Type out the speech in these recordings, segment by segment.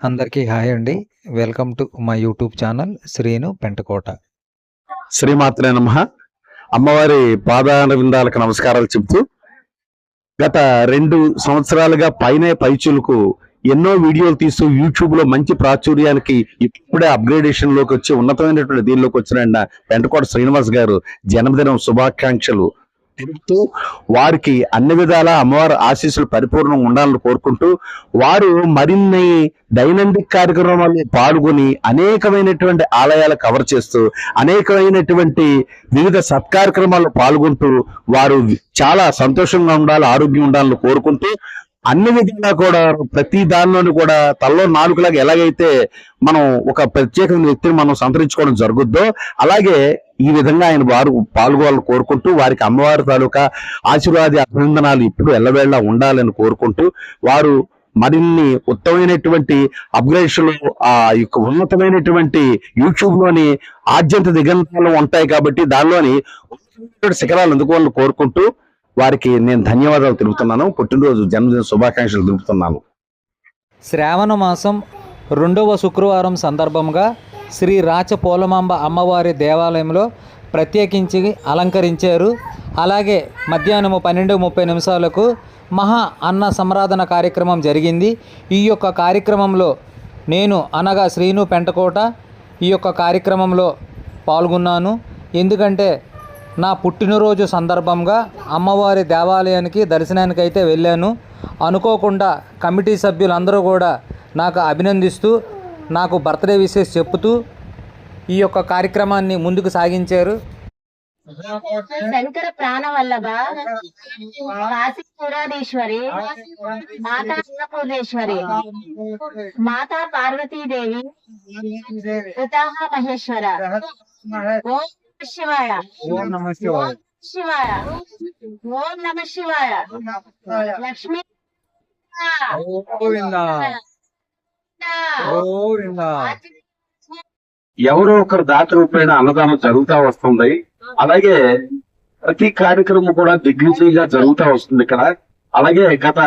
అందరికీ హాయ్ అండి. Welcome to my YouTube channel Srinu Pentakota. శ్రీమాత్రే నమ. అమ్మవారి పాదారవిందాలకు నమస్కారాలు చెబుతూ గత రెండు సంవత్సరాలుగా పైనే పైచులకు ఎన్నో వీడియోలు తీస్తూ యూట్యూబ్లో మంచి ప్రాచుర్యానికి ఇప్పుడే అప్గ్రేడేషన్లోకి వచ్చి ఉన్నతమైనటువంటి దీనిలోకి వచ్చిన పెంటకోట శ్రీనివాస్ గారు జన్మదినం శుభాకాంక్షలు తెలుపుతూ వారికి అన్ని విధాల అమ్మవారి ఆశీస్సులు పరిపూర్ణంగా ఉండాలని కోరుకుంటూ వారు మరిన్ని దైనందిక కార్యక్రమాల్లో పాల్గొని అనేకమైనటువంటి ఆలయాలు కవర్ చేస్తూ అనేకమైనటువంటి వివిధ సత్కార్యక్రమాల్లో పాల్గొంటూ వారు చాలా సంతోషంగా ఉండాలి ఆరోగ్యం ఉండాలని కోరుకుంటూ అన్ని విధంగా కూడా ప్రతి దానిలోని కూడా తల్లో నాలుగులాగా ఎలాగైతే మనం ఒక ప్రత్యేకమైన వ్యక్తిని మనం సంతరించుకోవడం జరుగుద్దో అలాగే ఈ విధంగా ఆయన వారు పాల్గొవాలని కోరుకుంటూ వారికి అమ్మవారి తాలూకా ఆశీర్వాద అభినందనాలు ఇప్పుడు ఎల్లవేళ ఉండాలని కోరుకుంటూ వారు మరిన్ని ఉత్తమమైనటువంటి అప్గ్రేషన్ ఆ యొక్క ఉన్నతమైనటువంటి యూట్యూబ్లోని ఆద్యంత దిగంతాలు ఉంటాయి కాబట్టి దానిలోని శిఖరాలు అందుకోవాలని కోరుకుంటూ వారికి నేను ధన్యవాదాలు తెలుపుతున్నాను. పుట్టినరోజు జన్మదిన శుభాకాంక్షలు తెలుపుతున్నాను. శ్రావణ మాసం రెండవ శుక్రవారం సందర్భంగా శ్రీ రాచ పోలమాంబ అమ్మవారి దేవాలయంలో ప్రత్యేకించి అలంకరించారు. అలాగే మధ్యాహ్నము పన్నెండు ముప్పై నిమిషాలకు మహా అన్న సంరాధన కార్యక్రమం జరిగింది. ఈ యొక్క కార్యక్రమంలో నేను అనగా శ్రీను పెంటకోట ఈ యొక్క కార్యక్రమంలో పాల్గొన్నాను. ఎందుకంటే నా పుట్టినరోజు సందర్భంగా అమ్మవారి దేవాలయానికి దర్శనానికి అయితే వెళ్ళాను. అనుకోకుండా కమిటీ సభ్యులందరూ కూడా నాకు అభినందిస్తూ నాకు బర్త్డే విషెస్ చెప్తూ ఈ యొక్క కార్యక్రమాన్ని ముందుకు సాగించారు. శంకర ప్రాణవల్లభ కాశీ మాతా అన్నపూర్ణేశ్వరి మాతా పార్వతీదేవి ఉతాహ మహేశ్వర ఓం శివాయ. ఓం నమ శివాయ. ఓం నమ శివాయ. లక్ష్మీ. ఎవరో ఒకరు దాత రూపేణ అన్నదానం జరుగుతా వస్తుంది. అలాగే ప్రతి కార్యక్రమం కూడా దిగ్విజయంగా జరుగుతా వస్తుంది ఇక్కడ. అలాగే గత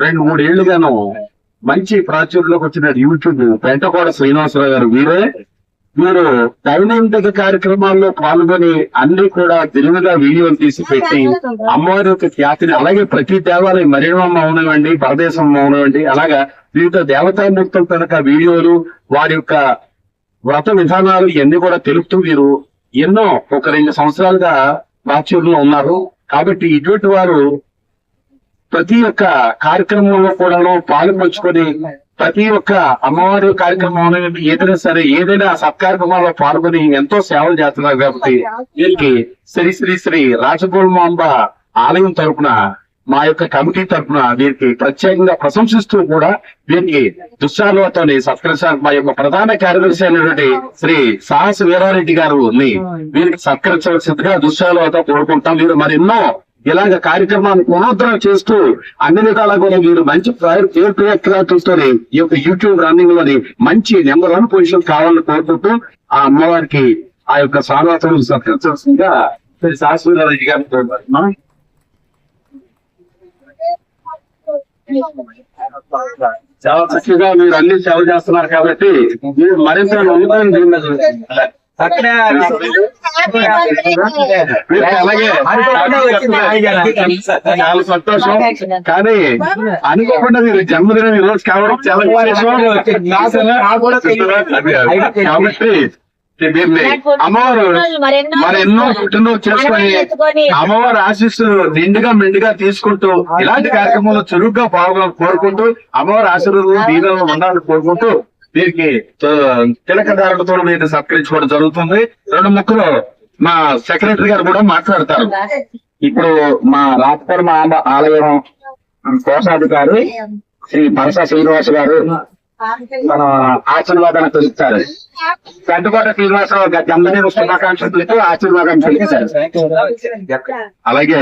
రెండు మూడేళ్ళుగాను మంచి ప్రాచుర్యంలోకి వచ్చిన యూట్యూబ్ పెంటకోడ శ్రీనివాసరావు గారు వీరే మీరు దైనందిక కార్యక్రమాల్లో పాల్గొని అన్ని కూడా తెలివిగా వీడియోలు తీసి పెట్టి అమ్మవారి యొక్క ఖ్యాతిని అలాగే ప్రతి దేవాలయం మరేమమ్మ అవునవండి పరదేశం అవునవండి అలాగా వివిధ దేవతామూర్తుల తనక వీడియోలు వారి యొక్క వ్రత విధానాలు ఇవన్నీ కూడా తెలుపుతూ మీరు ఎన్నో ఒక రెండు సంవత్సరాలుగా ప్రాచుర్యంలో ఉన్నారు. కాబట్టి ఇటువంటి వారు ప్రతి ఒక్క కార్యక్రమంలో కూడాను పాలు పంచుకొని ప్రతి ఒక్క అమ్మవారి కార్యక్రమం ఏదైనా సరే ఏదైనా సత్కార్యక్రమాల్లో పాల్గొని ఎంతో సేవలు చేస్తున్నారు కాబట్టి వీరికి శ్రీ శ్రీ శ్రీ రాజగోల్మాంబ ఆలయం తరపున మా యొక్క కమిటీ తరపున వీరికి ప్రత్యేకంగా ప్రశంసిస్తూ కూడా వీరికి దుశ్శాలువతోని సత్కరించడానికి మా యొక్క ప్రధాన కార్యదర్శి అయినటువంటి శ్రీ సాహస వీరారెడ్డి గారు వీరికి సత్కరించవలసిందిగా దుశ్శాలువతో కోరుకుంటాం. వీరు మరెన్నో ఇలాంటి కార్యక్రమాన్ని పునరుద్ధరణ చేస్తూ అన్ని విధాలా కూడా మీరు మంచి పేరు పేరు ఈ యొక్క యూట్యూబ్ రన్నింగ్లోని మంచి నెంబర్ వన్ పొజిషన్ కావాలని కోరుకుంటూ ఆ అమ్మవారికి ఆ యొక్క సాధారణ సత్కరించాల్సిందిగా శ్రీ గారిని కోరుకుంటున్నాం. చాలా చక్కగా మీరు అన్ని సేవ చేస్తున్నారు కాబట్టి మీరు మరింత మీరు చాలా సంతోషం కానీ అనుకోకుండా మీరు జన్మదినం ఈ రోజు కావడం చాలా విశేషం కాబట్టి అమ్మవారు మరెన్నో పుట్టినరోజు చేసుకొని అమ్మవారి ఆశీస్సు నిండుగా మెండుగా తీసుకుంటూ ఇలాంటి కార్యక్రమంలో చురుగ్గా పాల్గొన కోరుకుంటూ అమ్మవారి ఆశీర్వాదం దీనిలో ఉండాలని కోరుకుంటూ దీనికి తిలకదారులతో మీరు సత్కరించుకోవడం జరుగుతుంది. రెండు ముక్కలు మా సెక్రటరీ గారు కూడా మాట్లాడతారు. ఇప్పుడు మా రాజపురం ఆల- ఆలయం కోశాధికారి శ్రీ పరస శ్రీనివాస్ గారు మన ఆశీర్వాదాన్ని తెలుస్తారు పెద్దకోట శ్రీనివాసరావు గారి జన్మదిన శుభాకాంక్షలతో ఆశీర్వాదం తెలిపారు అలాగే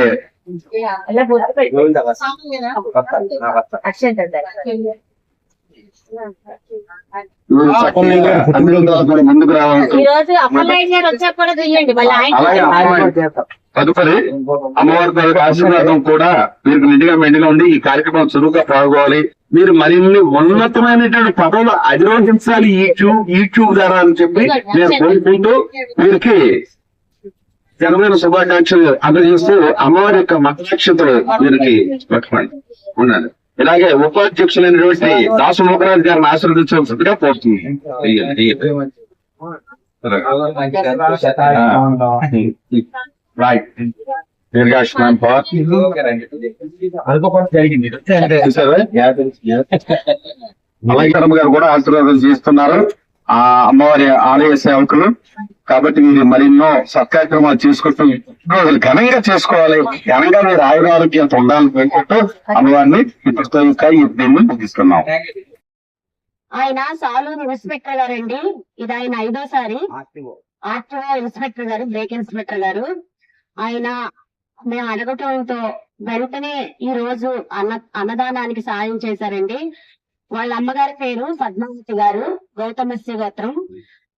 ముందుకు రావాలి. తదుపరి అమ్మవారి ఆశీర్వాదం కూడా వీరికి నిండుగా మెండుగా ఉండి ఈ కార్యక్రమం చురుగ్గా పాల్గొవాలి మీరు మరిన్ని ఉన్నతమైనటువంటి పదవులు అధిరోహించాలి. ఈ ట్యూబ్ ఈ ట్యూబ్ ద్వారా అని చెప్పి నేను కోరుకుంటూ వీరికి ఘనమైన శుభాకాంక్షలు అందజేస్తూ అమ్మవారి యొక్క మతాక్షతలు వీరికి ఉండండి. ఇలాగే ఉపాధ్యక్షులైనటువంటి దాసు ముఖరాజు గారిని ఆశీర్వదించవలసిందిగా కోరుతుంది. రైట్ గారు కూడా ఆశీర్వాదం చేస్తున్నారు. ఆ అమ్మవారి ఆలయ సేవకులు. కాబట్టి మీరు మరెన్నో సత్కార్యక్రమాలు చేసుకుంటూ రోజులు ఘనంగా చేసుకోవాలి. ఘనంగా మీరు ఆయుర ఆరోగ్యంతో ఉండాలని కోరుకుంటూ అమ్మవారిని ఇప్పటితో ఇంకా ఈ దీన్ని ముగిస్తున్నాం. ఆయన సాలూరు ఇన్స్పెక్టర్ గారండి. ఇది ఆయన ఐదోసారి. ఆర్టీఓ ఇన్స్పెక్టర్ గారు బ్రేక్ ఇన్స్పెక్టర్ గారు. ఆయన మేము అడగటంతో వెంటనే ఈ రోజు అన్న అన్నదానానికి సాయం చేశారండి. వాళ్ళ అమ్మగారి పేరు పద్మావతి గారు గౌతమస్య గోత్రం.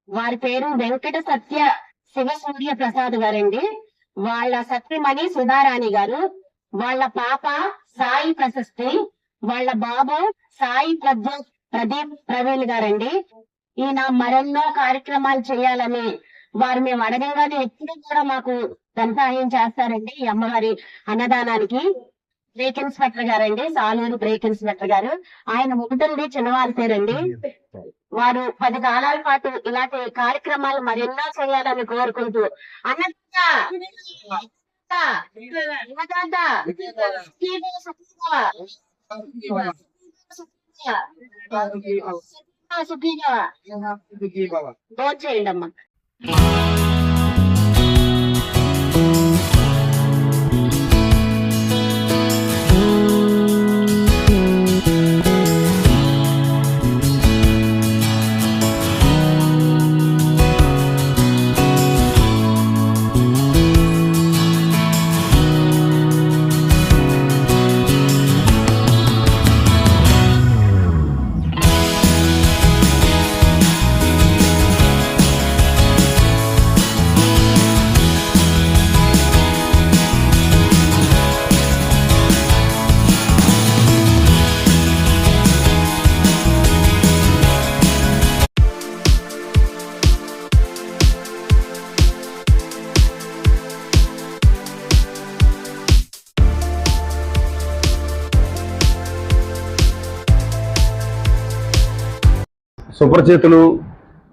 వారి పేరు వెంకట సత్య శివ సూర్య ప్రసాద్ గారండి. వాళ్ళ సత్యమణి సుధారాణి గారు. వాళ్ళ పాప సాయి ప్రశస్తి. వాళ్ళ బాబు సాయి ప్రజ్వ ప్రదీప్ ప్రవీణ్ గారండి. ఈయన మరెన్నో కార్యక్రమాలు చేయాలని వారు మేము అడగంగానే ఎప్పుడు కూడా మాకు ధనసహాయం చేస్తారండి ఈ అమ్మవారి అన్నదానానికి. బ్రేక్ ఇన్స్పెక్టర్ గారండి. సాలూరు బ్రేక్ ఇన్స్పెక్టర్ గారు. ఆయన ముగ్గుతండి చిన్నవారి పేరండి. వారు పది కాలాల పాటు ఇలాంటి కార్యక్రమాలు మరెన్నో చేయాలని కోరుకుంటూ అన్నదాత చేయండి అమ్మా. సుప్రచేతులు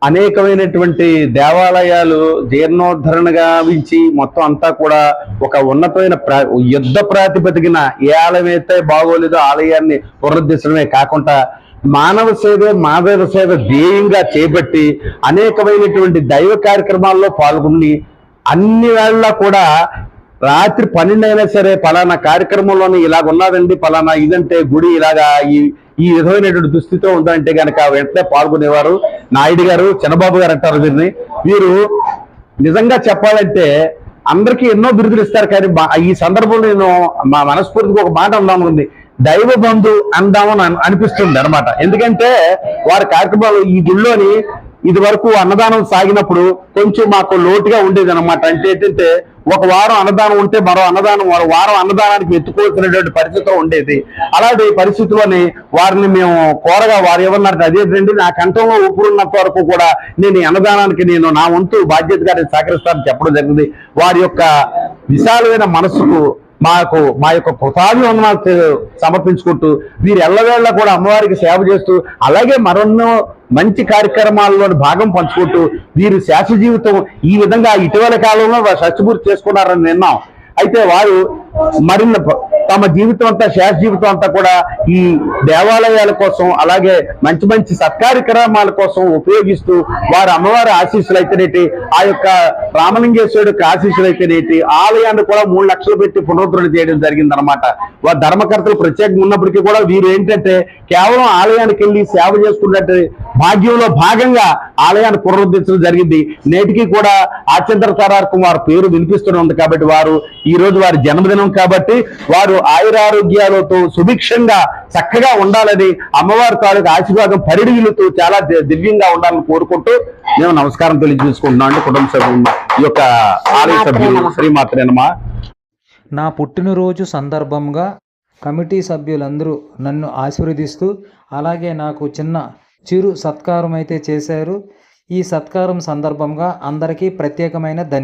అనేకమైనటువంటి దేవాలయాలు జీర్ణోద్ధరణ గావించి మొత్తం అంతా కూడా ఒక ఉన్నతమైన ప్రా యుద్ధ ప్రాతిపదికన ఏ ఆలయం అయితే బాగోలేదో ఆలయాన్ని పునరుద్ధరించడమే కాకుండా మానవ సేవ మాధవ సేవ ధ్యేయంగా చేపట్టి అనేకమైనటువంటి దైవ కార్యక్రమాల్లో పాల్గొని అన్ని వేళల్లో కూడా రాత్రి పన్నెండు అయినా సరే పలానా కార్యక్రమంలోనే ఇలాగ ఉన్నదండి పలానా ఇదంటే గుడి ఇలాగా ఈ ఈ విధమైనటువంటి దుస్థితితో ఉందంటే గనక వెంటనే పాల్గొనేవారు నాయుడు గారు చంద్రబాబు గారు అంటారు వీరిని వీరు నిజంగా చెప్పాలంటే అందరికీ ఎన్నో బిరుదులు ఇస్తారు కానీ ఈ సందర్భంలో నేను మా మనస్ఫూర్తిగా ఒక మాట అందామనుంది దైవ బంధు అందామని అనిపిస్తుంది అనమాట ఎందుకంటే వారి కార్యక్రమాలు ఈ గుళ్ళోని ఇది వరకు అన్నదానం సాగినప్పుడు కొంచెం మాకు లోటుగా ఉండేది అనమాట అంటే ఏంటంటే ఒక వారం అన్నదానం ఉంటే మరో అన్నదానం మరో వారం అన్నదానానికి ఎత్తుకోవాల్సినటువంటి పరిస్థితి ఉండేది. అలాంటి పరిస్థితుల్లోని వారిని మేము కోరగా వారు ఏమన్నారు అదేంటండి నా కంఠంలో ఊపిరున్నంత వరకు కూడా నేను ఈ అన్నదానానికి నేను నా వంతు బాధ్యతగా నేను సహకరిస్తానని చెప్పడం జరిగింది. వారి యొక్క విశాలమైన మనస్సుకు మాకు మా యొక్క కృతాభివందనాలు సమర్పించుకుంటూ వీరు ఎల్లవేళ్ళ కూడా అమ్మవారికి సేవ చేస్తూ అలాగే మరెన్నో మంచి కార్యక్రమాల్లో భాగం పంచుకుంటూ వీరు శాస్త్ర జీవితం ఈ విధంగా ఇటీవల కాలంలో వారు చేసుకున్నారని విన్నాం. అయితే వారు మరిన్న ప- తమ జీవితం అంతా శాశ్వత జీవితం అంతా కూడా ఈ దేవాలయాల కోసం అలాగే మంచి మంచి సత్కార్యక్రమాల కోసం ఉపయోగిస్తూ వారు అమ్మవారి ఆశీస్సులు అయితేనేటి ఆ యొక్క రామలింగేశ్వరుడు యొక్క ఆశీస్సులు అయితేనేటి ఆలయాన్ని కూడా మూడు లక్షలు పెట్టి పునరుద్ధరణ చేయడం జరిగింది అనమాట వారి ధర్మకర్తలు ప్రత్యేకంగా ఉన్నప్పటికీ కూడా వీరు ఏంటంటే కేవలం ఆలయానికి వెళ్ళి సేవ చేసుకున్నట్టు భాగ్యంలో భాగంగా ఆలయాన్ని పునరుద్ధరించడం జరిగింది. నేటికి కూడా ఆచంద్ర తరార్ కుమార్ పేరు వినిపిస్తూనే ఉంది కాబట్టి వారు ఈ రోజు వారి జన్మదినం కాబట్టి వారు ఆయురారోగ్యాలతో సుభిక్షంగా చక్కగా ఉండాలని అమ్మవారి తాలూకు ఆశీర్వాదం పరిడివిలుతూ చాలా ది- దివ్యంగా ఉండాలని కోరుకుంటూ మేము నమస్కారం తెలియజేసుకుంటున్నాం అండి. కుటుంబ సభ్యులు ఈ యొక్క ఆలయ సభ్యులు శ్రీమాత్రేనమా నా పుట్టినరోజు సందర్భంగా కమిటీ సభ్యులందరూ నన్ను ఆశీర్వదిస్తూ అలాగే నాకు చిన్న చిరు సత్కారం అయితే చేశారు. ఈ సత్కారం సందర్భంగా అందరికీ ప్రత్యేకమైన ధన్యవాదాలు.